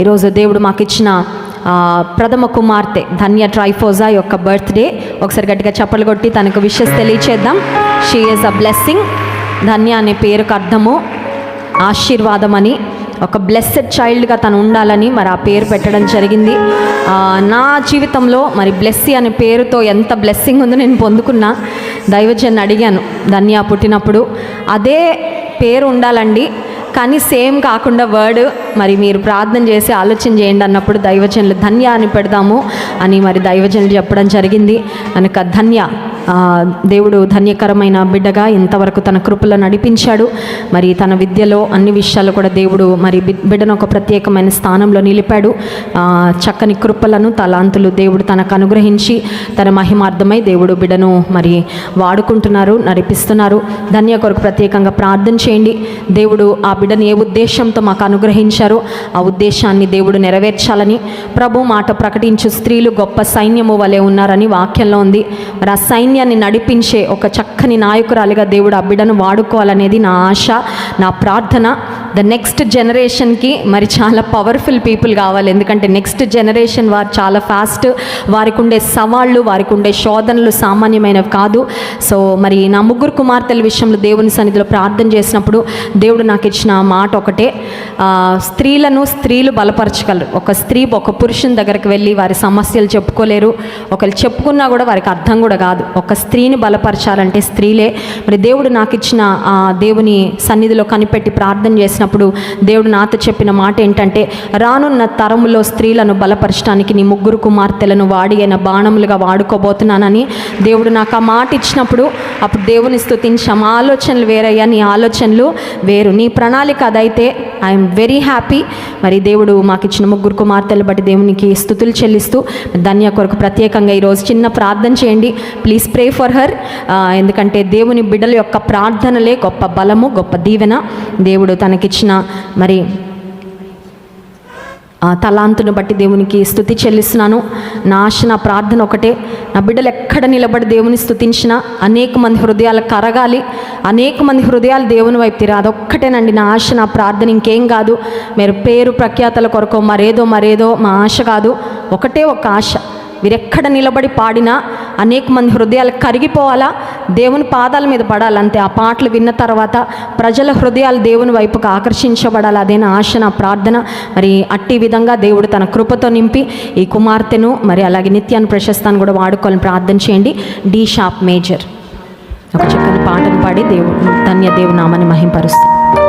ఈరోజు దేవుడు మాకు ఇచ్చిన ప్రథమ కుమార్తె ధన్య ట్రైఫోజా యొక్క బర్త్డే. ఒకసారి గట్టిగా చప్పలు కొట్టి తనకు wishes తెలియచేద్దాం. She is a blessing Dhanya అనే పేరుకు అర్థము. ఆశీర్వాదం అని ఒక బ్లెస్సెడ్ చైల్డ్గా తను ఉండాలని మరి ఆ పేరు పెట్టడం జరిగింది. నా జీవితంలో మరి బ్లెస్సీ అనే పేరుతో ఎంత బ్లెస్సింగ్ ఉందో నేను పొందుకున్నా. దైవజన్ అడిగాను ధన్య పుట్టినప్పుడు. అదే పేరు ఉండాలండి. కానీ సేమ్ కాకుండా వర్డ్ మరి మీరు ప్రార్థన చేసి ఆలోచన చేయండి అన్నప్పుడు దైవజనులు ధన్య అని పెడదాము అని మరి దైవజనులు చెప్పడం జరిగింది. కనుక ధన్య. దేవుడు ధన్యకరమైన బిడ్డగా ఇంతవరకు తన కృపలో నడిపించాడు. మరి తన విద్యలో అన్ని విషయాలు కూడా దేవుడు మరి బిడ్డను ఒక ప్రత్యేకమైన స్థానంలో నిలిపాడు. చక్కని కృపలను తలాంతులు దేవుడు తనకు అనుగ్రహించి తన మహిమార్థమై దేవుడు బిడ్డను మరి వాడుకుంటున్నారు నడిపిస్తున్నారు. ధన్య కొరకు ప్రత్యేకంగా ప్రార్థన చేయండి. దేవుడు ఆ బిడ్డను ఏ ఉద్దేశంతో మాకు అనుగ్రహించారో ఆ ఉద్దేశాన్ని దేవుడు నెరవేర్చాలని. ప్రభు మాట ప్రకటించు స్త్రీలు గొప్ప సైన్యము వలె ఉన్నారని వాక్యంలో ఉంది. మరి ఆ సైన్యాన్ని నడిపించే ఒక చక్కని నాయకురాలిగా దేవుడు ఆ బిడ్డను వాడుకోవాలనేది నా ఆశ నా ప్రార్థన. ద నెక్స్ట్ జనరేషన్కి మరి చాలా పవర్ఫుల్ పీపుల్ కావాలి. ఎందుకంటే నెక్స్ట్ జనరేషన్ వారు చాలా ఫాస్ట్ వారికి ఉండే సవాళ్ళు వారికి ఉండే శోధనలు సామాన్యమైనవి కాదు. సో మరి నా ముగ్గురు కుమార్తెల విషయంలో దేవుని సన్నిధిలో ప్రార్థన చేసినప్పుడు దేవుడు నాకు ఇచ్చిన మాట ఒకటే. స్త్రీలను స్త్రీలు బలపరచగలరు. ఒక స్త్రీ ఒక పురుషుని దగ్గరికి వెళ్ళి వారి సమస్యలు చెప్పుకోలేరు. ఒకరు చెప్పుకున్నా కూడా వారికి అర్థం కూడా కాదు. ఒక స్త్రీని బలపరచాలంటే స్త్రీలే. మరి దేవుడు నాకు ఇచ్చిన ఆ దేవుని సన్నిధిలో కనిపెట్టి ప్రార్థన చేసిన చేసినప్పుడు దేవుడు నాతో చెప్పిన మాట ఏంటంటే రానున్న తరములో స్త్రీలను బలపరచడానికి నీ ముగ్గురు కుమార్తెలను వాడి అయిన బాణములుగా వాడుకోబోతున్నానని దేవుడు నాకు ఆ మాట ఇచ్చినప్పుడు అప్పుడు దేవుని స్తుతించాం ఆలోచనలు వేరయ్యా నీ ఆలోచనలు వేరు. నీ ప్రణాళిక అదైతే ఐఎమ్ వెరీ హ్యాపీ. మరి దేవుడు మాకు ఇచ్చిన ముగ్గురు కుమార్తెలు బట్టి దేవునికి స్థుతులు చెల్లిస్తూ ధన్య కొరకు ప్రత్యేకంగా ఈరోజు చిన్న ప్రార్థన చేయండి. Please pray for her. ఎందుకంటే దేవుని బిడ్డల యొక్క ప్రార్థనలే గొప్ప బలము గొప్ప దీవెన. దేవుడు తనకిచ్చిన మరి తలాంతును బట్టి దేవునికి స్థుతి చెల్లిస్తున్నాను. నా ఆశ నా ప్రార్థన ఒకటే. నా బిడ్డలు ఎక్కడ నిలబడి దేవుని స్థుతించిన అనేక మంది హృదయాలు కరగాలి. అనేక మంది హృదయాలు దేవుని వైపు తీరా అదొక్కటేనండి. నా ఆశ నా ప్రార్థన ఇంకేం కాదు. మీరు పేరు ప్రఖ్యాతల కొరకు మరేదో మరేదో మా ఆశ కాదు. ఒకటే ఒక ఆశ. వీరెక్కడ నిలబడి పాడినా అనేక మంది హృదయాలు కరిగిపోవాలా? దేవుని పాదాల మీద పడాలంతే. ఆ పాటలు విన్న తర్వాత ప్రజల హృదయాలు దేవుని వైపుకు ఆకర్షించబడాలి. అదే నా ఆశ నా ప్రార్థన. మరి అట్టి విధంగా దేవుడు తన కృపతో నింపి ఈ కుమార్తెను మరి అలాగే నిత్యాన్ని ప్రశస్తాన్ని కూడా వాడుకోవాలని ప్రార్థన చేయండి. డి షాప్ మేజర్. ఒక చక్కని పాటను పాడి దేవుడు ధన్య దేవునామని మహింపరుస్తుంది